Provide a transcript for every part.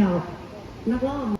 เจ้านักร้อ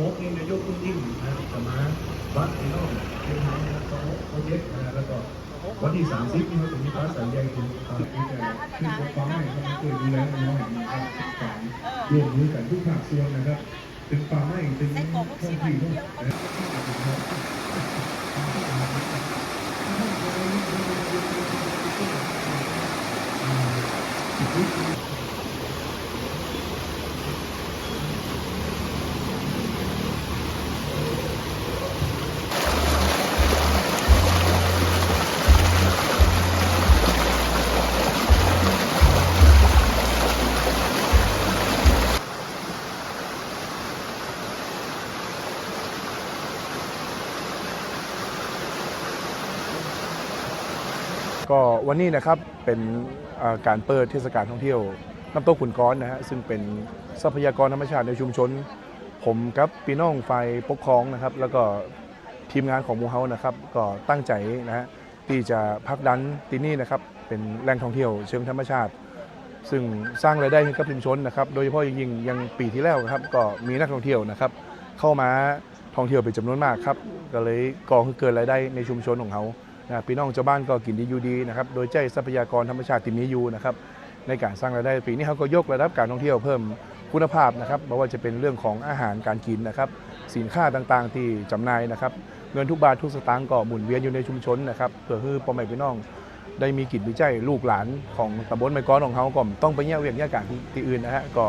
หกนี่นายกคุณยิ่งนะจะมาวัดไอ้น้องเชียงใหม่นะสองโปรเจกต์นะแล้วก็วันที่สามสิบนี่เขาจะมีพระสัญญาคุณตาที่จะขึ้นปกครองให้นะครับช่วยดูแลน้องๆนะครับสามร่วมมือกันทุกภาคส่วนนะครับ ถึงป่าไม้ถึงท้องที่ด้วย ก็วันนี้นะครับเป็นการเปิดเทศกาลท่องเที่ยวน้ำตกขุนก้อนนะฮะซึ่งเป็นทรัพยากรธรรมชาติในชุมชน ผมกับพี่น้องฝ่ายปกครองนะครับ แล้วก็ทีมงานของมูเฮานะครับก็ตั้งใจนะฮะที่จะพักดันที่นี่นะครับเป็นแหล่งท่องเที่ยวเชิงธรรมชาติ ซึ่งสร้างรายได้ให้กับชุมชนนะครับโดยเฉพาะอย่างยิ่งยังปีที่แล้วนะครับก็มีนักท่องเที่ยวนะครับ เข้ามาท่องเที่ยวเป็นจำนวนมากครับก็เลยก่อให้เกิดรายได้ในชุมชนของเขา นะพี่น้องชาวบ้านก็กินดีอยู่ดีนะครับโดยใจทรัพยากรธรรมชาติที่มีอยู่นะครับในการสร้างรายได้ปีนี้เขาก็ยกระดับการท่องเที่ยวเพิ่มคุณภาพนะครับไม่ว่าจะเป็นเรื่องของอาหารการกินนะครับ สินค้าต่างๆ ที่จำหน่ายนะครับ เงินทุกบาททุกสตางค์ก็หมุนเวียนอยู่ในชุมชนนะครับเพื่อให้พ่อแม่พี่น้องได้มีกิจวิจัยลูกหลานของตำบลไมก้อนของเขาก็ต้องไปแยกเวียกแยกการที่อื่นนะฮะก็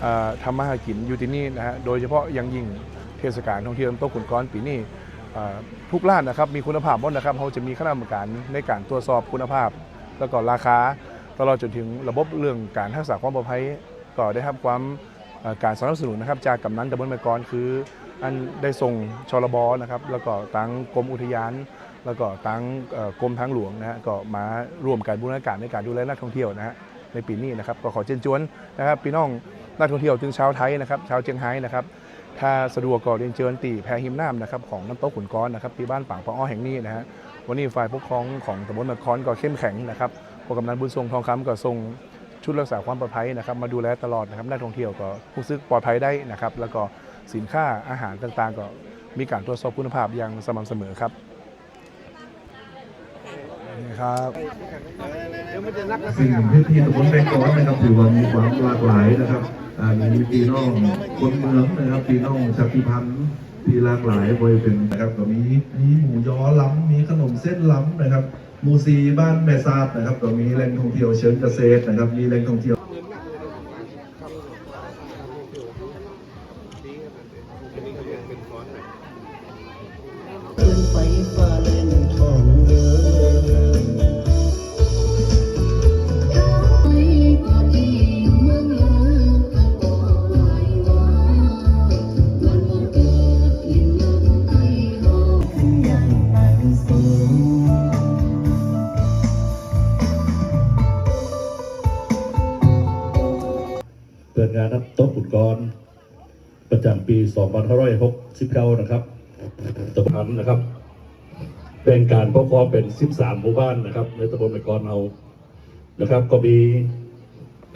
เอ่อทำมาหากินอยู่ที่นี่นะฮะโดยเฉพาะยังยิ่งเทศกาลท่องเที่ยวน้ำตกขุนก้อนปีนี้ ทุกร้านนะครับมีคุณภาพหมดนะครับเขาจะมีคณะกรรมการในการตรวจสอบคุณภาพ แล้วก็ราคาตลอดจนถึงระบบเรื่องการรักษาความปลอดภัยก็ได้รับความการสนับสนุนนะครับจากกำนันตำบลไมก้อนคืออันได้ส่งชลบนะครับแล้วก็ตั้งกรมอุทยาน แล้วก็ตั้งกรมทางหลวงนะฮะก็มาร่วมกันบูรณาการในการดูแลนักท่องเที่ยวนะฮะในปีนี้นะครับก็ขอเชิญชวนนะครับพี่น้องนักท่องเที่ยวถึงชาวไทยนะครับชาวเชียงไฮ้นะครับ ถ้าสะดวกก็เรียนเชิญตีแพหิมน้ำนะครับของน้ำตกขุนก้อนนะครับที่บ้านปางปะอ้อแห่งนี้นะฮะวันนี้ฝ่ายปกครองของตำบลมะคอนก็เข้มแข็งนะครับผู้กำนันบุญทรงทองคำก็ทรงชุดรักษาความปลอดภัยนะครับมาดูแลตลอดนะครับนักท่องเที่ยวก็รู้สึกปลอดภัยได้นะครับแล้วก็สินค้าอาหารต่างๆ ก็มีการตรวจสอบคุณภาพอย่างสม่ำเสมอครับนี่ครับซึ่งพื้นที่ตำบลแม่กลอนนะครับถือว่ามีความหลากหลายนะครับอ่า มีพี่น้องคนเมืองนะครับพี่น้องชาติพันธุ์ที่หลากหลายไปเป็นนะครับก็มีมีหมูยอล้ำมีขนมเส้นล้ำนะครับหมูซีบ้านแม่ซาดนะครับก็มีแหล่งท่องเที่ยวเชิงเกษตรนะครับมีแหล่งท่องเที่ยว เปิดงานน้ำโต๊ะขุนกรประจำปี 2569 นะครับตำบลนะครับ เป็นการปกครองเป็น 13 หมู่บ้านนะครับ ในตำบลแม่กลอนเรานะครับ ก็มี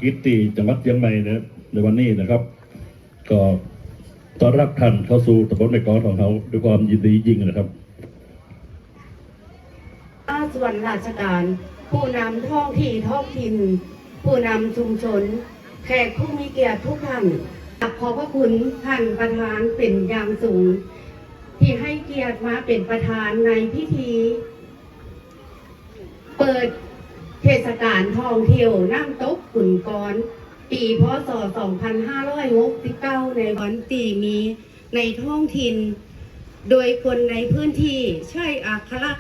กิตติจังหวัดเชียงใหม่เนี่ยในวันนี้นะครับ ก็ต้อนรับท่านเข้าสู่ตำบลแม่กลอนของเขาด้วยความยินดียิ่งนะครับส่วนราชการ ผู้นำท้องที่ท้องถิ่น ผู้นำชุมชน แขกผู้มีเกียรติทุกท่านขอบพระคุณท่านประธานเป็นอย่างสูง ที่ให้เกียรติมาเป็นประธานในพิธี เปิดเทศกาลท่องเที่ยวน้ำตกขุนกร ปีพศ 2569 ในวันตีมีในท้องถิ่น โดยคนในพื้นที่ใช้อัคระ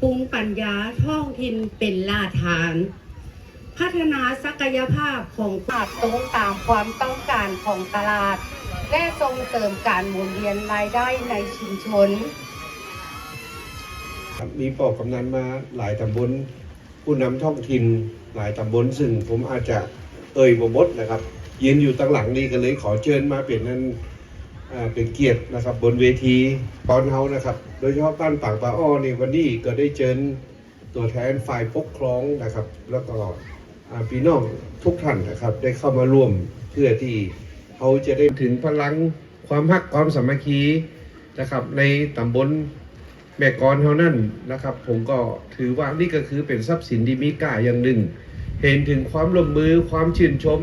ปรุงปัญญาท้องถิ่นเป็นลาฐาน พัฒนาศักยภาพของตลาดตรงตามความต้องการของตลาด และส่งเสริมการหมุนเวียนรายได้ในชุมชน มีปอกกำนันมาหลายตำบลผู้นำท้องถิ่นหลายตำบลซึ่งผมอาจจะเอ่ยบ่มดนะครับยืนอยู่ตั้งหลังนี้กันเลยขอเชิญมาเป็นนั้นเป็นเกียรตินะครับบนเวทีปอนเฮานะครับ โดยเฉพาะบ้านปางปลาอ้อนี่วันนี้ก็ได้เชิญตัวแทนฝ่ายปกครองนะครับ แล้วก็อ่า พี่น้องทุกท่านนะครับ ได้เข้ามาร่วมเพื่อที่เขาจะได้ถึงพลังความฮักความสามัคคีนะครับ ในตำบลแม่กรเท่านั้นนะครับ ผมก็ถือว่านี่ก็คือเป็นทรัพย์สินที่มีค่าอย่างหนึ่ง เห็นถึงความร่วมมือความชื่นชม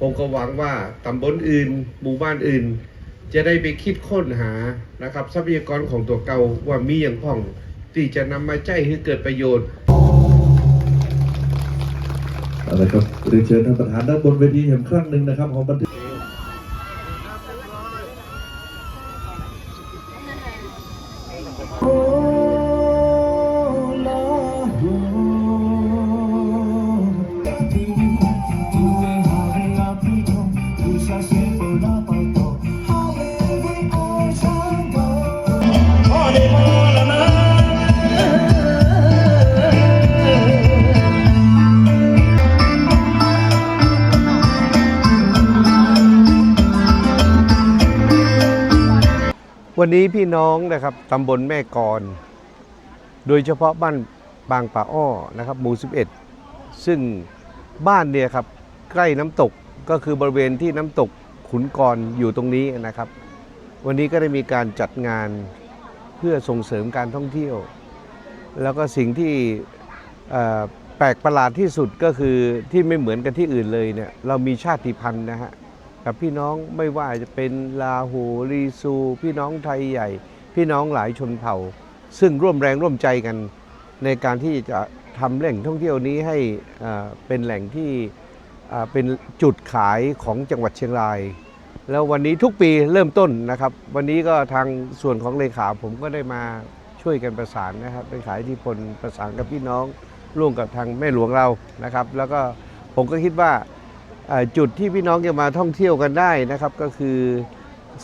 ผมก็หวังว่าตำบลอื่น หมู่บ้านอื่น จะได้ไปคิดค้นหานะครับ ทรัพยากรของตัวเก่าว่ามีอย่างพ่อง ที่จะนำมาใช้ให้เกิดประโยชน์ เอาละครับเรียนเชิญท่านประธานด้านบนเวทีเห็นครั้งหนึ่งนะครับของบันทึก วันนี้พี่น้องนะครับตำบลแม่กร โดยเฉพาะบ้านบางป่าอ้อนะครับหมู่ 11 ซึ่งบ้านเนี่ยครับใกล้น้ำตกก็คือบริเวณที่น้ำตกขุนกรอยู่ตรงนี้นะครับ วันนี้ก็ได้มีการจัดงานเพื่อส่งเสริมการท่องเที่ยว แล้วก็สิ่งที่แปลกประหลาดที่สุดก็คือที่ไม่เหมือนกันที่อื่นเลยเนี่ยเรามีชาติพันธุ์นะฮะ กับพี่น้องไม่ว่าจะเป็นลาหูรีซู พี่น้องไทยใหญ่ พี่น้องหลายชนเผ่า ซึ่งร่วมแรงร่วมใจกัน ในการที่จะทำแหล่งท่องเที่ยวนี้ให้อ่าเป็นแหล่งที่อ่าเป็นจุดขายของจังหวัดเชียงราย แล้ววันนี้ทุกปีเริ่มต้นนะครับ วันนี้ก็ทางส่วนของเลขาผมก็ได้มาช่วยกันประสานนะครับเป็นขายที่พลประสานกับพี่น้องร่วมกับทางแม่หลวงเรานะครับ แล้วก็ผมก็คิดว่า จุดที่พี่น้องจะมาท่องเที่ยวกันได้นะครับ ก็คือ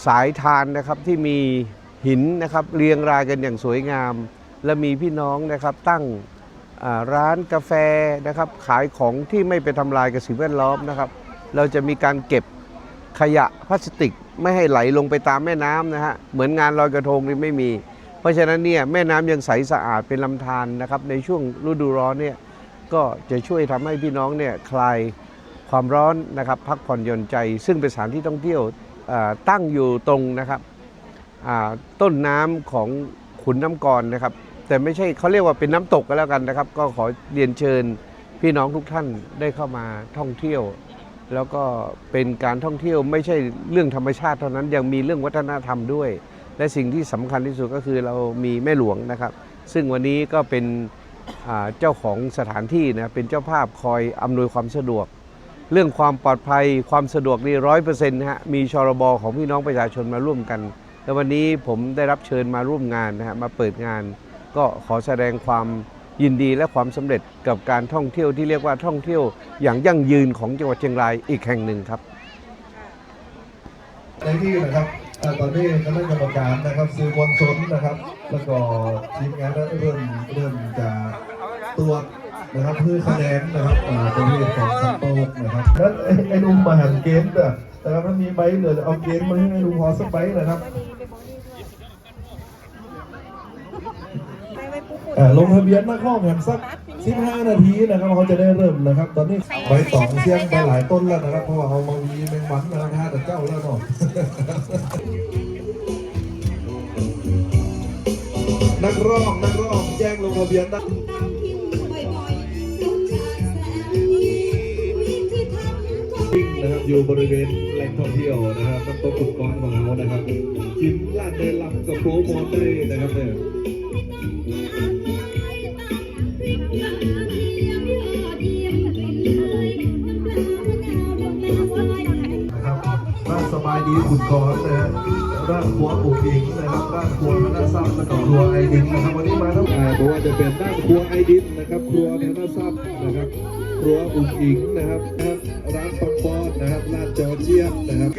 สายทานนะครับที่มีหินนะครับเรียงรายกันอย่างสวยงาม และมีพี่น้องนะครับตั้งร้านกาแฟนะครับ ขายของที่ไม่ไปทำลายกับสิ่งแวดล้อมนะครับ เราจะมีการเก็บขยะพลาสติกไม่ให้ไหลลงไปตามแม่น้ำนะฮะเหมือนงานลอยกระทงนี่ไม่มี เพราะฉะนั้นเนี่ยแม่น้ำยังใสสะอาดเป็นลำธารนะครับ ในช่วงฤดูร้อนเนี่ยก็จะช่วยทำให้พี่น้องเนี่ยคลาย ความร้อนนะครับพักผ่อนหย่อนใจ ซึ่งเป็นสถานที่ท่องเที่ยวตั้งอยู่ตรงนะครับต้นน้ำของขุนน้ำกรนะครับ แต่ไม่ใช่เขาเรียกว่าเป็นน้ำตกก็แล้วกันนะครับ ก็ขอเรียนเชิญพี่น้องทุกท่านได้เข้ามาท่องเที่ยว แล้วก็เป็นการท่องเที่ยวไม่ใช่เรื่องธรรมชาติเท่านั้นยังมีเรื่องวัฒนธรรมด้วย และสิ่งที่สำคัญที่สุดก็คือเรามีแม่หลวงนะครับ ซึ่งวันนี้ก็เป็นเจ้าของสถานที่นะเป็นเจ้าภาพคอยอำนวยความสะดวก เรื่องความปลอดภัยความสะดวกนี่ร้อยเปอร์เซ็นต์ฮะมีชรบของพี่น้องประชาชนมาร่วมกันและวันนี้ผมได้รับเชิญมาร่วมงานนะฮะมาเปิดงาน ก็ขอแสดงความยินดีและความสำเร็จกับการท่องเที่ยวที่เรียกว่าท่องเที่ยวอย่างยั่งยืนของจังหวัดเชียงรายอีกแห่งหนึ่งครับในที่นะครับอตอนนี้คณะกรรมการนะครับสื่อมวลชนนะครับ แล้วก็ทีมงานเริ่มเริ่มจะตรวจ นะครับเพื่อคะแนนนะครับอ่าประเภทของสัมโตกนะครับแล้วไอ้ไอ้ลุงมาหันเกณฑ์อะนะครับถ้ามีใบเหลือเอาเกณฑ์มาให้ไอ้ลุงพอสักใบนะครับอ่าลงทะเบียนมาข้อแผ่นสัก 15 นาทีนะครับเขาจะได้เริ่มนะครับ ตอนนี้ใบตองเสียงไปหลายต้นแล้วนะครับ เพราะว่าเอามาวีแมงวันนะครับท่าแต่เจ้าแล้วเนาะนักร้องนักร้องแจ้งลงทะเบียนได้ นะครับอยู่บริเวณแหล่งท่องเที่ยวนะครับน้ำตกขุดก้อนของเรานะครับกินลาดเดินลำกับโปรโมทได้นะครับเนี่ยนะครับบ้านสบายดีขุดก้อนนะฮะร้านครัวปลูกอิงนะครับร้านครัวธนทรัพย์แล้วก็ครัวไอดินนะครับวันนี้มาทั้งอ่าเพราะว่าจะเป็นด้านครัวไอดินนะครับ ครัวธนทรัพย์นะครับ ครัวอุ๋งอิงนะครับ นนะครับร้านจอเจียบนะครับ